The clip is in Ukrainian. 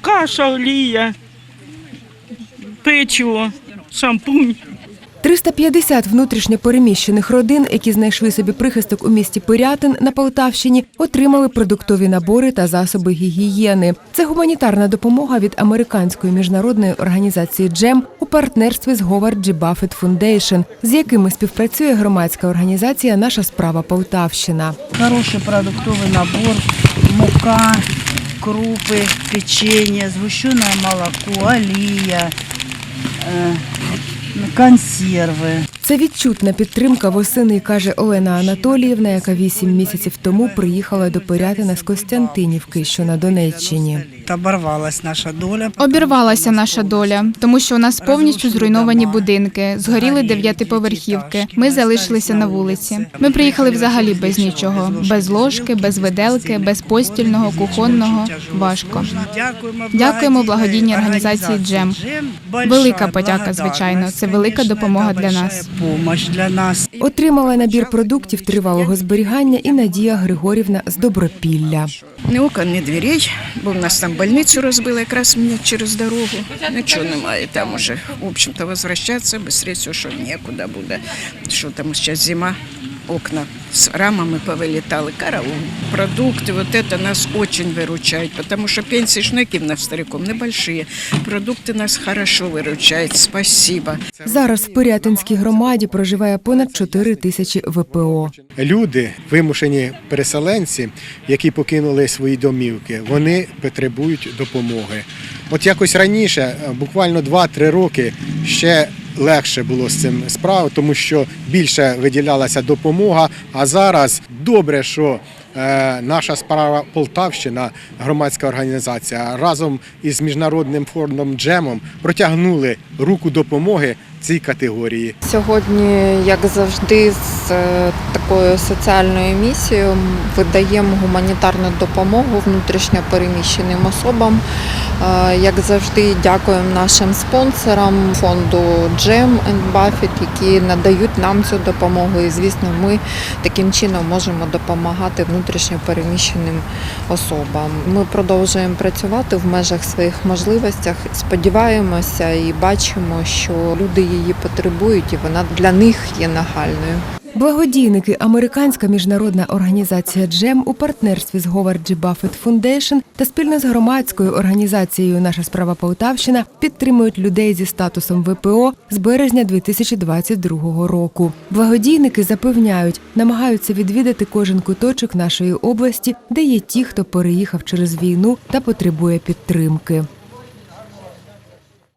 каша, олія, печиво, шампунь. 350 внутрішньо переміщених родин, які знайшли собі прихисток у місті Пирятин на Полтавщині, отримали продуктові набори та засоби гігієни. Це гуманітарна допомога від американської міжнародної організації Джем у партнерстві з Говард G. Buffett Foundation, з якими співпрацює громадська організація Наша справа Полтавщина. Хороший продуктовый набор, мука, крупы, печенье, сгущенное молоко, олия, э, консервы. Це відчутна підтримка восени, каже Олена Анатоліївна, яка вісім місяців тому приїхала до Пирятина з Костянтинівки, що на Донеччині. Оборвалась наша доля. Обірвалася наша доля, тому що у нас повністю зруйновані будинки, згоріли дев'ятиповерхівки. Ми залишилися на вулиці. Ми приїхали взагалі без нічого, без ложки, без виделки, без постільного, кухонного. Важко. Дякуємо благодійній організації «Джем». Велика подяка, звичайно. Це велика допомога для нас. Помощь для нас. Отримала набір продуктів тривалого зберігання і Надія Григорівна з Добропілля. Ні окон, ні дверей, бо в нас там больницю розбили якраз мені через дорогу. Нічого немає. Там уже, в общем-то, возвращатися, швидше що нікуди буде. Що там зараз зима, окна з рамами повилітали, караул, продукти, вот это нас очень виручають, тому що пенсії ж ну, які в стариком, небольшие. Продукти нас хорошо виручають, спасибо. Зараз в Пирятинській громаді проживає понад 4 тисячі ВПО. Люди, вимушені переселенці, які покинули свої домівки, вони потребують допомоги. От якось раніше, буквально 2-3 роки, ще легше було з цим справа, тому що більше виділялася допомога. А зараз добре, що е, наша справа Полтавщина, громадська організація, разом із міжнародним фондом Джемом протягнули руку допомоги цій категорії. Сьогодні, як завжди, з е, такою соціальною місією видаємо гуманітарну допомогу внутрішньо переміщеним особам. Е, Як завжди, дякуємо нашим спонсорам фонду Джем Buffett, які надають нам цю допомогу. І звісно, ми таким чином можемо допомагати внутрішньо переміщеним особам. Ми продовжуємо працювати в межах своїх можливостях. Сподіваємося і бачимо, що люди її потребують, і вона для них є нагальною. Благодійники Американська міжнародна організація Джем у партнерстві з Говард G. Buffett Foundation та спільно з громадською організацією Наша справа Полтавщина підтримують людей зі статусом ВПО з березня 2022 року. Благодійники запевняють, намагаються відвідати кожен куточок нашої області, де є ті, хто переїхав через війну та потребує підтримки.